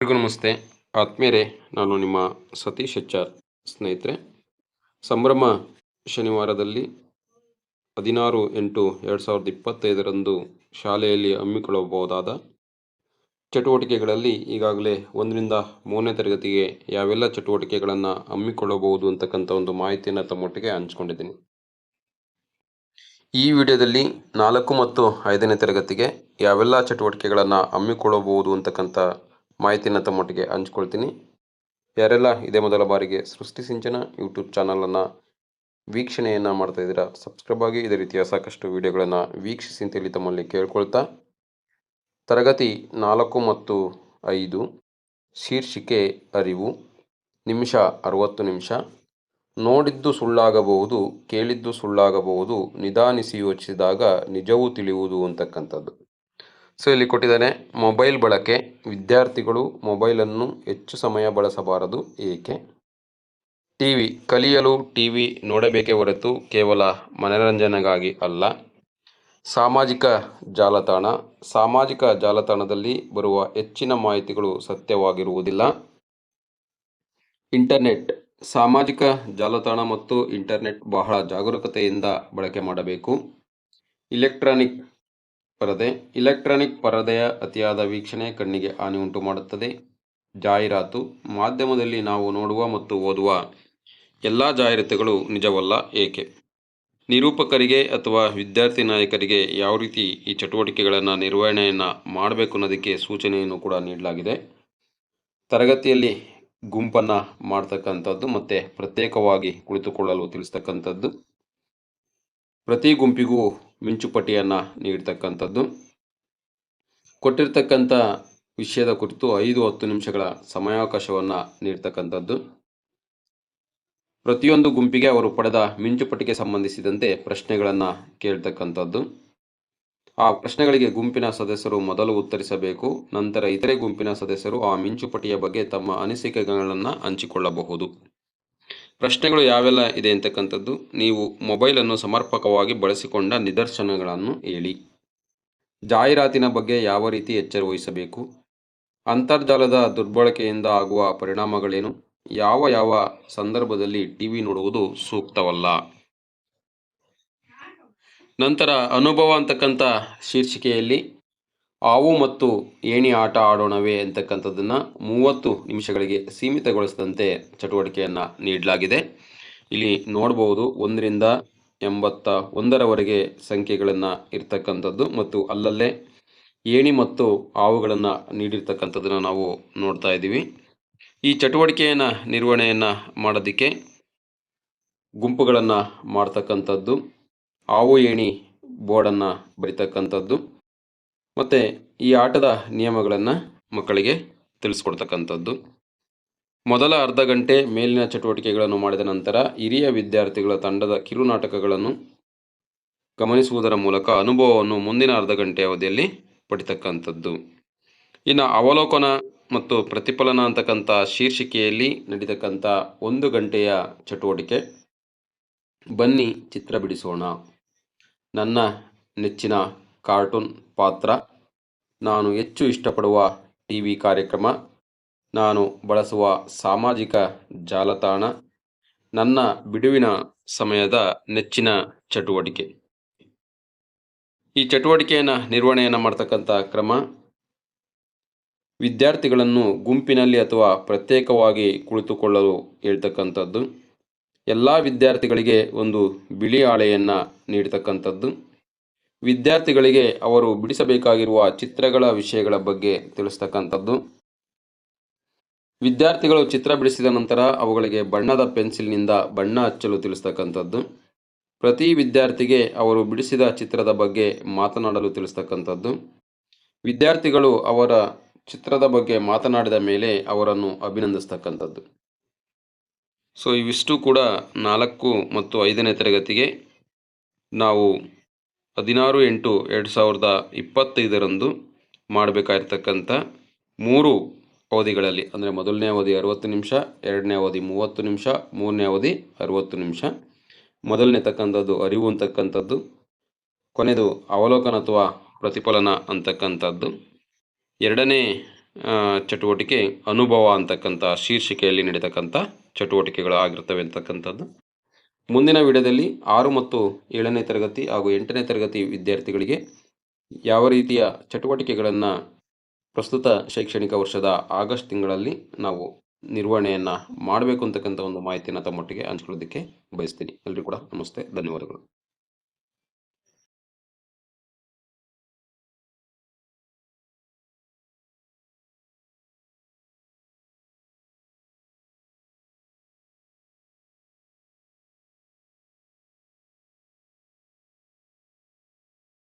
ಎಲ್ರಿಗೂ ನಮಸ್ತೆ. ಆತ್ಮೀಯರೇ, ನಾನು ನಿಮ್ಮ ಸತೀಶ್ ಎಚ್ ಆರ್ ಸ್ನೇಹಿತರೆ. ಸಂಭ್ರಮ ಶನಿವಾರದಲ್ಲಿ ಹದಿನಾರು ಎಂಟು ಎರಡು ಸಾವಿರದ ಇಪ್ಪತ್ತೈದರಂದು ಶಾಲೆಯಲ್ಲಿ ಹಮ್ಮಿಕೊಳ್ಳಬಹುದಾದ ಚಟುವಟಿಕೆಗಳಲ್ಲಿ ಈಗಾಗಲೇ ಒಂದರಿಂದ ಮೂರನೇ ತರಗತಿಗೆ ಯಾವೆಲ್ಲ ಚಟುವಟಿಕೆಗಳನ್ನು ಹಮ್ಮಿಕೊಳ್ಳಬಹುದು ಅಂತಕ್ಕಂಥ ಒಂದು ಮಾಹಿತಿಯನ್ನು ತಮ್ಮೊಟ್ಟಿಗೆ ಹಂಚ್ಕೊಂಡಿದ್ದೀನಿ. ಈ ವಿಡಿಯೋದಲ್ಲಿ ನಾಲ್ಕು ಮತ್ತು ಐದನೇ ತರಗತಿಗೆ ಯಾವೆಲ್ಲ ಚಟುವಟಿಕೆಗಳನ್ನು ಹಮ್ಮಿಕೊಳ್ಳಬಹುದು ಅಂತಕ್ಕಂಥ ಮಾಹಿತಿಯನ್ನು ತಮ್ಮೊಟ್ಟಿಗೆ ಹಂಚ್ಕೊಳ್ತೀನಿ. ಯಾರೆಲ್ಲ ಇದೇ ಮೊದಲ ಬಾರಿಗೆ ಸೃಷ್ಟಿ ಸಿಂಚನ ಯೂಟ್ಯೂಬ್ ಚಾನಲನ್ನು ವೀಕ್ಷಣೆಯನ್ನು ಮಾಡ್ತಾ ಇದ್ದೀರಾ, ಸಬ್ಸ್ಕ್ರೈಬ್ ಆಗಿ ಇದೇ ರೀತಿಯ ಸಾಕಷ್ಟು ವಿಡಿಯೋಗಳನ್ನು ವೀಕ್ಷಿಸಿ ಅಂತೇಳಿ ತಮ್ಮಲ್ಲಿ ಕೇಳ್ಕೊಳ್ತಾ. ತರಗತಿ ನಾಲ್ಕು ಮತ್ತು ಐದು, ಶೀರ್ಷಿಕೆ ಅರಿವು, ನಿಮಿಷ ಅರವತ್ತು ನಿಮಿಷ. ನೋಡಿದ್ದು ಸುಳ್ಳಾಗಬಹುದು, ಕೇಳಿದ್ದು ಸುಳ್ಳಾಗಬಹುದು, ನಿಧಾನಿಸಿ ಯೋಚಿಸಿದಾಗ ನಿಜವೂ ತಿಳಿಯುವುದು ಅಂತಕ್ಕಂಥದ್ದು. ಸೊ ಇಲ್ಲಿ ಕೊಟ್ಟಿದ್ದಾನೆ, ಮೊಬೈಲ್ ಬಳಕೆ, ವಿದ್ಯಾರ್ಥಿಗಳು ಮೊಬೈಲನ್ನು ಹೆಚ್ಚು ಸಮಯ ಬಳಸಬಾರದು ಏಕೆ? ಟಿ ವಿ ಕಲಿಯಲು ಟಿ ವಿ ನೋಡಬೇಕೇ ಹೊರತು ಕೇವಲ ಮನರಂಜನೆಗಾಗಿ ಅಲ್ಲ. ಸಾಮಾಜಿಕ ಜಾಲತಾಣ, ಸಾಮಾಜಿಕ ಜಾಲತಾಣದಲ್ಲಿ ಬರುವ ಹೆಚ್ಚಿನ ಮಾಹಿತಿಗಳು ಸತ್ಯವಾಗಿರುವುದಿಲ್ಲ. ಇಂಟರ್ನೆಟ್, ಸಾಮಾಜಿಕ ಜಾಲತಾಣ ಮತ್ತು ಇಂಟರ್ನೆಟ್ ಬಹಳ ಜಾಗರೂಕತೆಯಿಂದ ಬಳಕೆ ಮಾಡಬೇಕು. ಇಲೆಕ್ಟ್ರಾನಿಕ್ ಪರದೆ ಇಲೆಕ್ಟ್ರಾನಿಕ್ ಪರದೆಯ ಅತಿಯಾದ ವೀಕ್ಷಣೆ ಕಣ್ಣಿಗೆ ಹಾನಿ ಉಂಟು ಮಾಡುತ್ತದೆ ಜಾಹೀರಾತು, ಮಾಧ್ಯಮದಲ್ಲಿ ನಾವು ನೋಡುವ ಮತ್ತು ಓದುವ ಎಲ್ಲ ಜಾಹೀರಾತುಗಳು ನಿಜವಲ್ಲ, ಏಕೆ? ನಿರೂಪಕರಿಗೆ ಅಥವಾ ವಿದ್ಯಾರ್ಥಿ ನಾಯಕರಿಗೆ ಯಾವ ರೀತಿ ಈ ಚಟುವಟಿಕೆಗಳನ್ನು ನಿರ್ವಹಣೆಯನ್ನು ಮಾಡಬೇಕು ಅನ್ನೋದಕ್ಕೆ ಸೂಚನೆಯನ್ನು ಕೂಡ ನೀಡಲಾಗಿದೆ. ತರಗತಿಯಲ್ಲಿ ಗುಂಪನ್ನು ಮಾಡ್ತಕ್ಕಂಥದ್ದು ಮತ್ತು ಪ್ರತ್ಯೇಕವಾಗಿ ಕುಳಿತುಕೊಳ್ಳಲು ತಿಳಿಸ್ತಕ್ಕಂಥದ್ದು. ಪ್ರತಿ ಗುಂಪಿಗೂ ಮಿಂಚುಪಟ್ಟಿಯನ್ನು ನೀಡ್ತಕ್ಕಂಥದ್ದು ಕೊಟ್ಟಿರ್ತಕ್ಕಂಥ ವಿಷಯದ ಕುರಿತು ಐದು ಹತ್ತು ನಿಮಿಷಗಳ ಸಮಯಾವಕಾಶವನ್ನು ನೀಡ್ತಕ್ಕಂಥದ್ದು ಪ್ರತಿಯೊಂದು ಗುಂಪಿಗೆ ಅವರು ಪಡೆದ ಮಿಂಚುಪಟ್ಟಿಗೆ ಸಂಬಂಧಿಸಿದಂತೆ ಪ್ರಶ್ನೆಗಳನ್ನು ಕೇಳ್ತಕ್ಕಂಥದ್ದು. ಆ ಪ್ರಶ್ನೆಗಳಿಗೆ ಗುಂಪಿನ ಸದಸ್ಯರು ಮೊದಲು ಉತ್ತರಿಸಬೇಕು, ನಂತರ ಇತರೆ ಗುಂಪಿನ ಸದಸ್ಯರು ಆ ಮಿಂಚುಪಟ್ಟಿಯ ಬಗ್ಗೆ ತಮ್ಮ ಅನಿಸಿಕೆಗಳನ್ನು ಹಂಚಿಕೊಳ್ಳಬಹುದು. ಪ್ರಶ್ನೆಗಳು ಯಾವೆಲ್ಲ ಇದೆ ಅಂತಕ್ಕಂಥದ್ದು ನೀವು ಮೊಬೈಲನ್ನು ಸಮರ್ಪಕವಾಗಿ ಬಳಸಿಕೊಂಡ ನಿದರ್ಶನಗಳನ್ನು ಹೇಳಿ. ಜಾಹೀರಾತಿನ ಬಗ್ಗೆ ಯಾವ ರೀತಿ ಎಚ್ಚರ ವಹಿಸಬೇಕು? ಅಂತರ್ಜಾಲದ ದುರ್ಬಳಕೆಯಿಂದ ಆಗುವ ಪರಿಣಾಮಗಳೇನು? ಯಾವ ಯಾವ ಸಂದರ್ಭದಲ್ಲಿ ಟಿ ವಿ ನೋಡುವುದು ಸೂಕ್ತವಲ್ಲ? ನಂತರ ಅನುಭವ ಅಂತಕ್ಕಂಥ ಶೀರ್ಷಿಕೆಯಲ್ಲಿ ಹಾವು ಮತ್ತು ಏಣಿ ಆಟ ಆಡೋಣವೇ ಅಂತಕ್ಕಂಥದ್ದನ್ನು ಮೂವತ್ತು ನಿಮಿಷಗಳಿಗೆ ಸೀಮಿತಗೊಳಿಸಿದಂತೆ ಚಟುವಟಿಕೆಯನ್ನು ನೀಡಲಾಗಿದೆ. ಇಲ್ಲಿ ನೋಡಬಹುದು ಒಂದರಿಂದ ಎಂಬತ್ತ ಒಂದರವರೆಗೆ ಸಂಖ್ಯೆಗಳನ್ನು ಇರ್ತಕ್ಕಂಥದ್ದು ಮತ್ತು ಅಲ್ಲಲ್ಲೇ ಏಣಿ ಮತ್ತು ಹಾವುಗಳನ್ನು ನೀಡಿರ್ತಕ್ಕಂಥದ್ದನ್ನು ನಾವು ನೋಡ್ತಾ ಇದ್ದೀವಿ. ಈ ಚಟುವಟಿಕೆಯನ್ನು ನಿರ್ವಹಣೆಯನ್ನು ಮಾಡೋದಕ್ಕೆ ಗುಂಪುಗಳನ್ನು ಮಾಡ್ತಕ್ಕಂಥದ್ದು ಹಾವು ಏಣಿ ಬೋರ್ಡನ್ನು ಬರಿತಕ್ಕಂಥದ್ದು ಮತ್ತು ಈ ಆಟದ ನಿಯಮಗಳನ್ನು ಮಕ್ಕಳಿಗೆ ತಿಳಿಸ್ಕೊಡ್ತಕ್ಕಂಥದ್ದು. ಮೊದಲ ಅರ್ಧ ಗಂಟೆ ಮೇಲಿನ ಚಟುವಟಿಕೆಗಳನ್ನು ಮಾಡಿದ ನಂತರ ಹಿರಿಯ ವಿದ್ಯಾರ್ಥಿಗಳ ತಂಡದ ಕಿರುನಾಟಕಗಳನ್ನು ಗಮನಿಸುವುದರ ಮೂಲಕ ಅನುಭವವನ್ನು ಮುಂದಿನ ಅರ್ಧ ಗಂಟೆ ಅವಧಿಯಲ್ಲಿ ಪಡಿತಕ್ಕಂಥದ್ದು. ಇನ್ನು ಅವಲೋಕನ ಮತ್ತು ಪ್ರತಿಫಲನ ಅಂತಕ್ಕಂಥ ಶೀರ್ಷಿಕೆಯಲ್ಲಿ ನಡೀತಕ್ಕಂಥ ಒಂದು ಗಂಟೆಯ ಚಟುವಟಿಕೆ. ಬನ್ನಿ ಚಿತ್ರ ಬಿಡಿಸೋಣ. ನನ್ನ ನೆಚ್ಚಿನ ಕಾರ್ಟೂನ್ ಪಾತ್ರ. ನಾನು ಹೆಚ್ಚು ಇಷ್ಟಪಡುವ ಟಿ ವಿ ಕಾರ್ಯಕ್ರಮ. ನಾನು ಬಳಸುವ ಸಾಮಾಜಿಕ ಜಾಲತಾಣ. ನನ್ನ ಬಿಡುವಿನ ಸಮಯದ ನೆಚ್ಚಿನ ಚಟುವಟಿಕೆ. ಈ ಚಟುವಟಿಕೆಯನ್ನು ನಿರ್ವಹಣೆಯನ್ನು ಮಾಡ್ತಕ್ಕಂಥ ಕ್ರಮ. ವಿದ್ಯಾರ್ಥಿಗಳನ್ನು ಗುಂಪಿನಲ್ಲಿ ಅಥವಾ ಪ್ರತ್ಯೇಕವಾಗಿ ಕುಳಿತುಕೊಳ್ಳಲು ಹೇಳ್ತಕ್ಕಂಥದ್ದು. ಎಲ್ಲ ವಿದ್ಯಾರ್ಥಿಗಳಿಗೆ ಒಂದು ಬಿಳಿ ಹಾಳೆಯನ್ನು ನೀಡ್ತಕ್ಕಂಥದ್ದು. ವಿದ್ಯಾರ್ಥಿಗಳಿಗೆ ಅವರು ಬಿಡಿಸಬೇಕಾಗಿರುವ ಚಿತ್ರಗಳ ವಿಷಯಗಳ ಬಗ್ಗೆ ತಿಳಿಸ್ತಕ್ಕಂಥದ್ದು. ವಿದ್ಯಾರ್ಥಿಗಳು ಚಿತ್ರ ಬಿಡಿಸಿದ ನಂತರ ಅವುಗಳಿಗೆ ಬಣ್ಣದ ಪೆನ್ಸಿಲ್ನಿಂದ ಬಣ್ಣ ಹಚ್ಚಲು ತಿಳಿಸ್ತಕ್ಕಂಥದ್ದು. ಪ್ರತಿ ವಿದ್ಯಾರ್ಥಿಗೆ ಅವರು ಬಿಡಿಸಿದ ಚಿತ್ರದ ಬಗ್ಗೆ ಮಾತನಾಡಲು ತಿಳಿಸ್ತಕ್ಕಂಥದ್ದು. ವಿದ್ಯಾರ್ಥಿಗಳು ಅವರ ಚಿತ್ರದ ಬಗ್ಗೆ ಮಾತನಾಡಿದ ಮೇಲೆ ಅವರನ್ನು ಅಭಿನಂದಿಸ್ತಕ್ಕಂಥದ್ದು. ಸೊ, ಇವಿಷ್ಟು ಕೂಡ ನಾಲ್ಕು ಮತ್ತು ಐದನೇ ತರಗತಿಗೆ ನಾವು ಹದಿನಾರು ಎಂಟು ಎರಡು ಸಾವಿರದ ಇಪ್ಪತ್ತೈದರಂದು ಮಾಡಬೇಕಾಗಿರ್ತಕ್ಕಂಥ ಮೂರು ಅವಧಿಗಳಲ್ಲಿ, ಅಂದರೆ ಮೊದಲನೇ ಅವಧಿ ಅರುವತ್ತು ನಿಮಿಷ, ಎರಡನೇ ಅವಧಿ ಮೂವತ್ತು ನಿಮಿಷ, ಮೂರನೇ ಅವಧಿ ಅರುವತ್ತು ನಿಮಿಷ. ಮೊದಲನೇ ತಕ್ಕಂಥದ್ದು ಅರಿವು ಅಂತಕ್ಕಂಥದ್ದು ಕೊನೆಯದು ಅವಲೋಕನ ಅಥವಾ ಪ್ರತಿಫಲನ ಅಂತಕ್ಕಂಥದ್ದು. ಎರಡನೇ ಚಟುವಟಿಕೆ ಅನುಭವ ಅಂತಕ್ಕಂಥ ಶೀರ್ಷಿಕೆಯಲ್ಲಿ ನಡೀತಕ್ಕಂಥ ಚಟುವಟಿಕೆಗಳು ಆಗಿರ್ತವೆ ಅಂತಕ್ಕಂಥದ್ದು. ಮುಂದಿನ ವಿಡಿಯೋದಲ್ಲಿ ಆರು ಮತ್ತು ಏಳನೇ ತರಗತಿ ಹಾಗೂ ಎಂಟನೇ ತರಗತಿ ವಿದ್ಯಾರ್ಥಿಗಳಿಗೆ ಯಾವ ರೀತಿಯ ಚಟುವಟಿಕೆಗಳನ್ನು ಪ್ರಸ್ತುತ ಶೈಕ್ಷಣಿಕ ವರ್ಷದ ಆಗಸ್ಟ್ ತಿಂಗಳಲ್ಲಿ ನಾವು ನಿರ್ವಹಣೆಯನ್ನು ಮಾಡಬೇಕು ಅಂತಕ್ಕಂಥ ಒಂದು ಮಾಹಿತಿಯನ್ನು ತಮ್ಮೊಟ್ಟಿಗೆ ಹಂಚ್ಕೊಳ್ಳೋದಕ್ಕೆ ಬಯಸ್ತೀನಿ. ಎಲ್ಲರಿಗೂ ಕೂಡ ನಮಸ್ತೆ, ಧನ್ಯವಾದಗಳು.